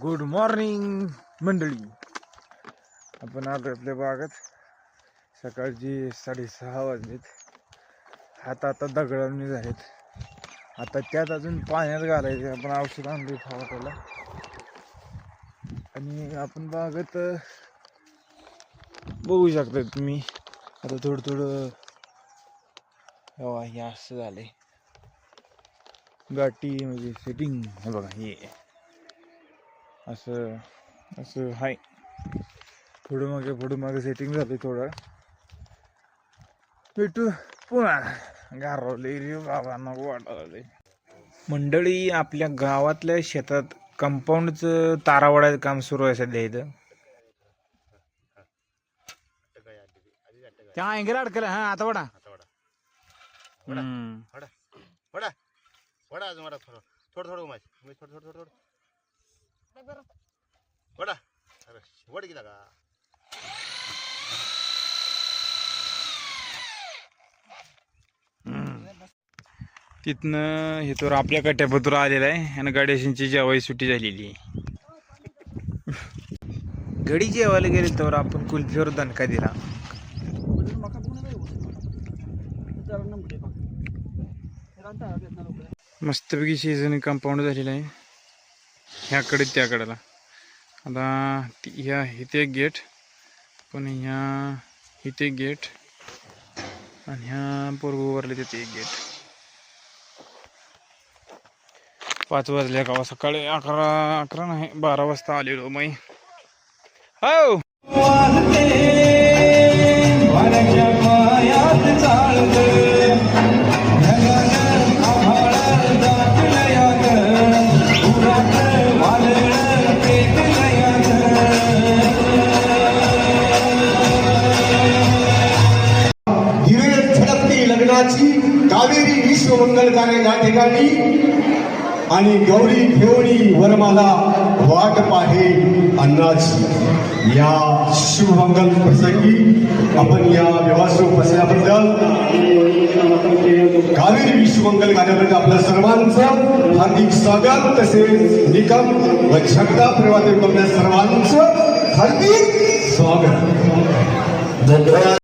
Good morning मंडळी. आपण आलो आपल्या बागात. सकाळची साडेसहा वाजलेत. हात आता दगडांनी झालेत. आता त्यात अजून पाण्यात घालायचे आपण औषध आणले फवारायला आणि आपण बागत बघू शकता तुम्ही. आता थोडं थोडं हे असं झालंय. गाठी म्हणजे सेटिंग हे बघा हे. असं असं हाय. पुढं मागे पुढं मागे सेटिंग झाली थोडं. भेटू पुन्हा. गारवले रे बाबा नको वाटायला मंडळी आपल्या गावातल्या शेतात कंपाऊंडचं तारावडाचं काम सुरू आहे सध्या इथं. त्या अँगल अडकलं हा आता वडा. हम्म. वडा. वडा. अजून वडा थोडं थोडं थोडं उमाय थोडं थोडं थोडं थोडं. वडा. अरे वड गेला का? तिथनं हे तर आपल्या कट्यापत्र आलेला आहे आणि गाड्याशींची जेवाई सुट्टी झालेली आहे. गडी जेवायला गेले तर आपण कुल्फीवर दणका दिला. मस्तपैकी सीझन कंपाऊंड झालेलं आहे. ह्याकडे त्याकडेला. आता ह्या इथे एक गेट पण ह्या इथे एक गेट आणि ह्या पोरगोवरले तिथे एक गेट. पाच वाजल्या का हो? सकाळी अकरा अकरा नाही बारा वाजता आलेलो मै. हो! हिरे या ठिकाणी. आणि गौरी घेवणी वरमाला वाट पाहे अन्नाची या शुभमंगल प्रसंगी आपण या व्यवस्थेत बसल्याबद्दल कावेरी विश्वमंगल कार्यामध्ये आपल्या सर्वांचं हार्दिक स्वागत. तसेच निकम व छगदा परिवार सर्वांचं हार्दिक स्वागत. धन्यवाद.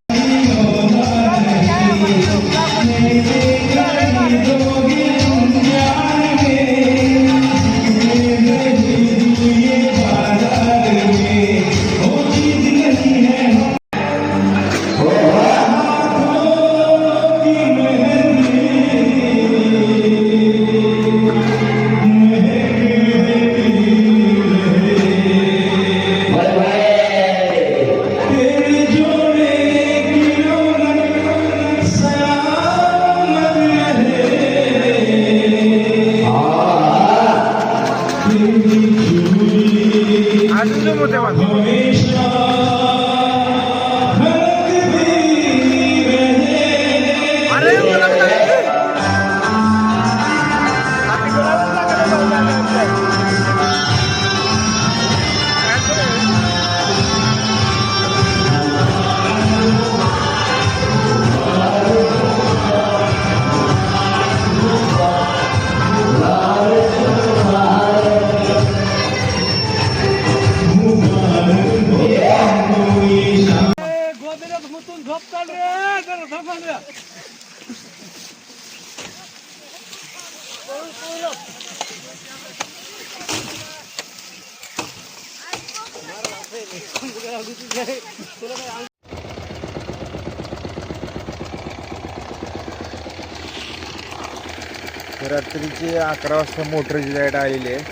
रात्रीचे अकरा वाजता मोटरची लाइट आलेली आहे.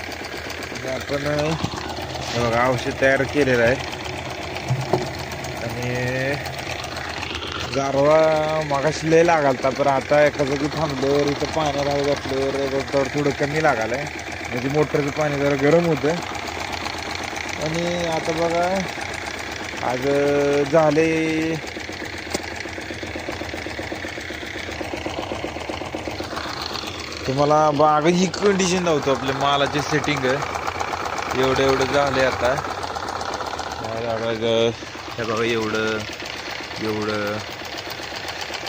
आणि आपण बघा औषध तयार केलेलं आहे. आणि गारवा मागाशी लय लागालता पण आता एका जागी थांबल्यावर इथं पाणी राहू घातल्यावर थोडं थोडं कमी लागालंय. म्हणजे मोटरचं पाणी जरा गरम होतं आणि आता बघा आज झाले तुम्हाला बागाची कंडिशन नव्हतं आपल्या मालाचे सेटिंग एवढं एवढं झाले आता. हे बघा हे एवढं एवढं.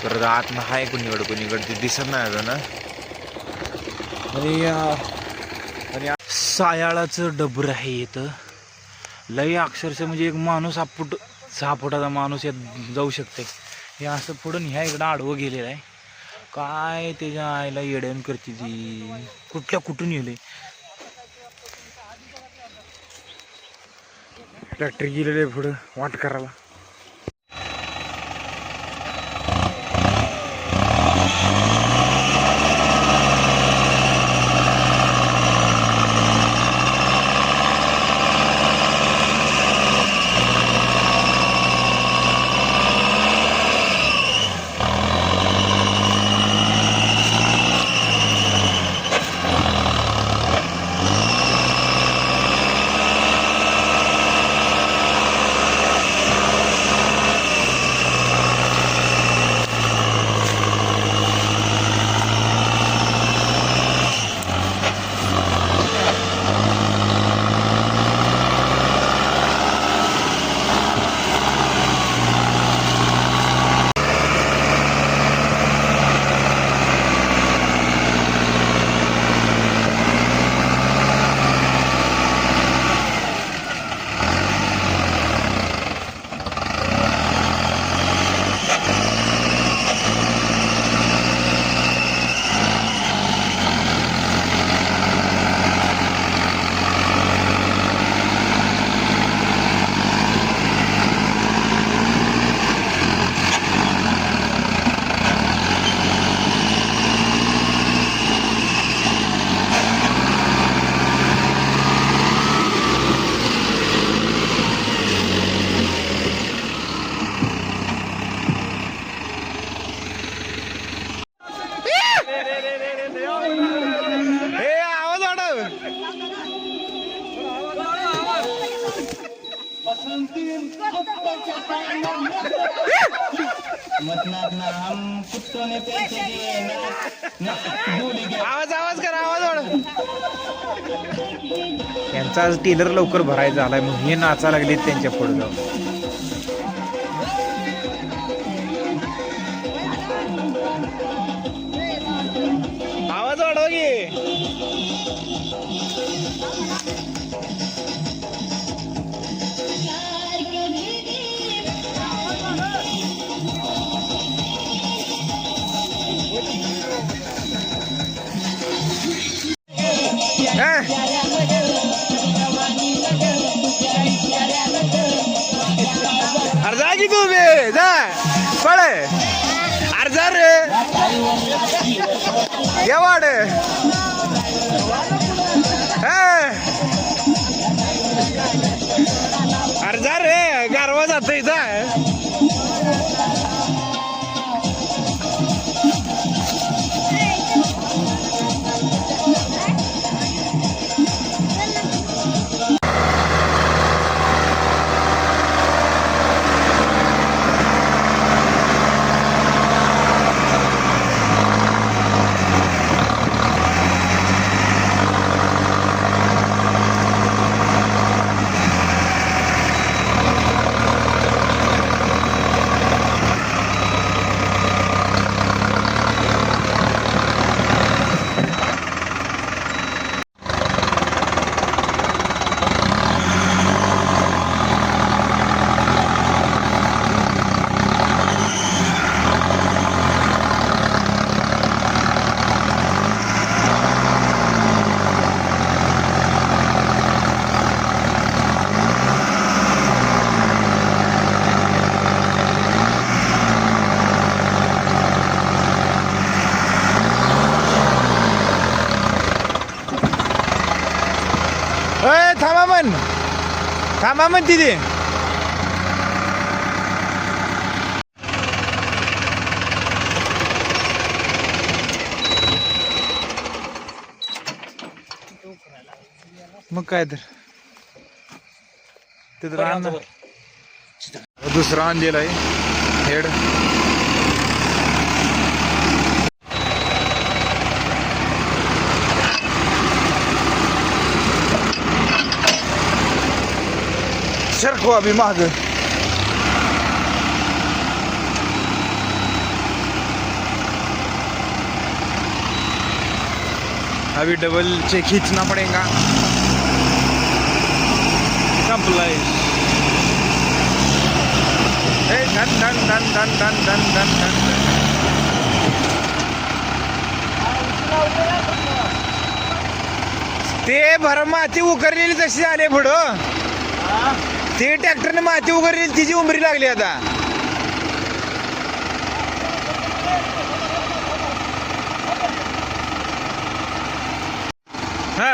परत आत आहे कुणीकडं कुणीकडे ते दिसत नाही अजून आणि आणि सायाळाचं डबर आहे इथं. लय अक्षरशः म्हणजे एक माणूस हा फूट सहा फुटाचा माणूस यात जाऊ शकते. हे असं पुढून ह्या इकडं आडवं गेलेलं आहे. काय त्याच्या आईला येड्यान करते ती. कुठल्या कुठून येले? ट्रॅक्टर गेलेले पुढं वाट करायला. आवाज आवाज करा आवाज वाढ यांचा आज टेलर लवकर भरायचा आलाय मग हे नाचा लागले त्यांच्या पुढे जाऊन. जा की तू बे. जा. पळ. अरे जा रे. ये वाड अरे जा रे. गारवा जात जा. थांबा म्हण तिथे मग काय तर. तिथं रान दुसरा आणलेला आहे. हेड. सरको आम्ही माग अभी डबल चेक खींचना पड़ेगा। कंप्लाइज धन धन धन धन धन धन धन धन ते भर माती उकरलेली तशी आले पुढं. ते ट्रॅक्टरने माती उघडली तिची उमरी लागली आता. हा.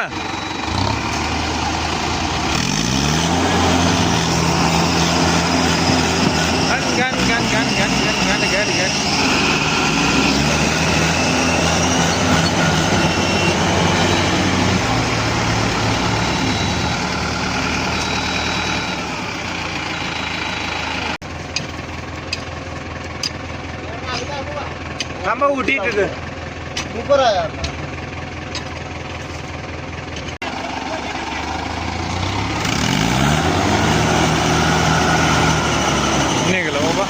थांबा उठी तिथं ऊपर आया निघलं बाबा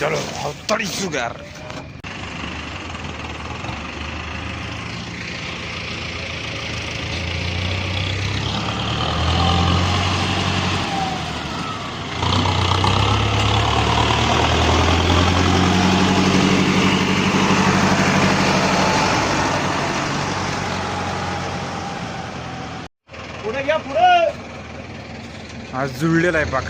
चलो तड़ी सुगार पुढे घ्या पुढे. आज जुळलेला आहे पाक.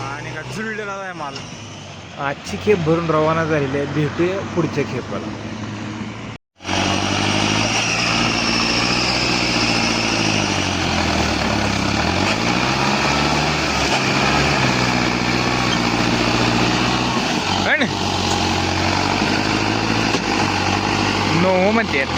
आणि का जुळलेला आहे माल. आजची खेप भरून रवाना झालेली आहे. भेटूया पुढच्या खेपाला. งว่ามันเจ็ด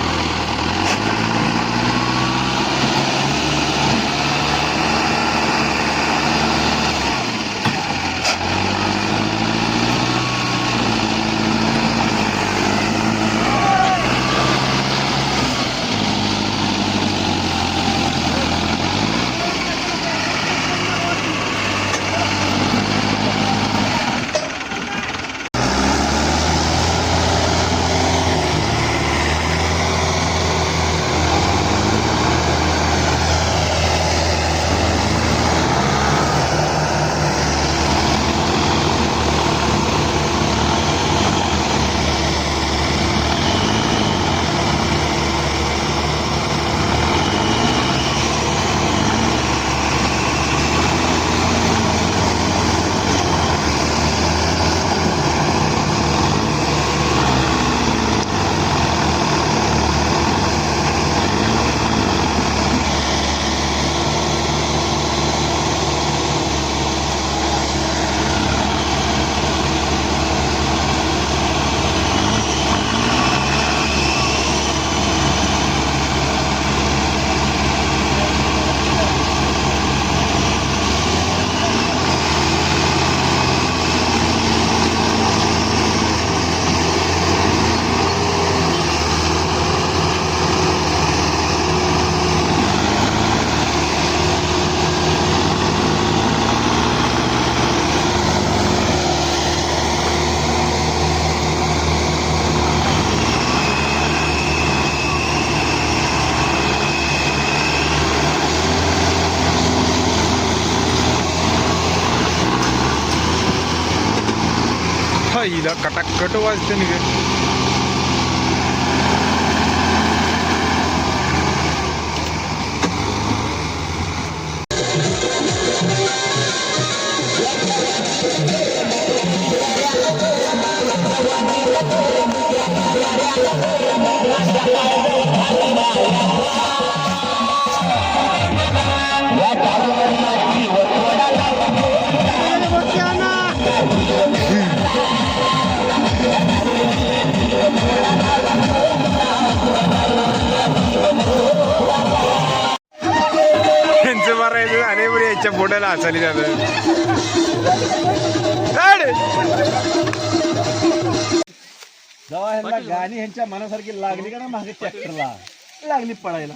ಇಲ್ಲ ಕಟಕ್ ಕಟು ವಾಜ್ತೇನೆ मोठं हसाली जात जेव्हा ह्यांना गाणी ह्यांच्या मनासारखी लागली का ना मागे ट्रॅक्टरला लागली पडायला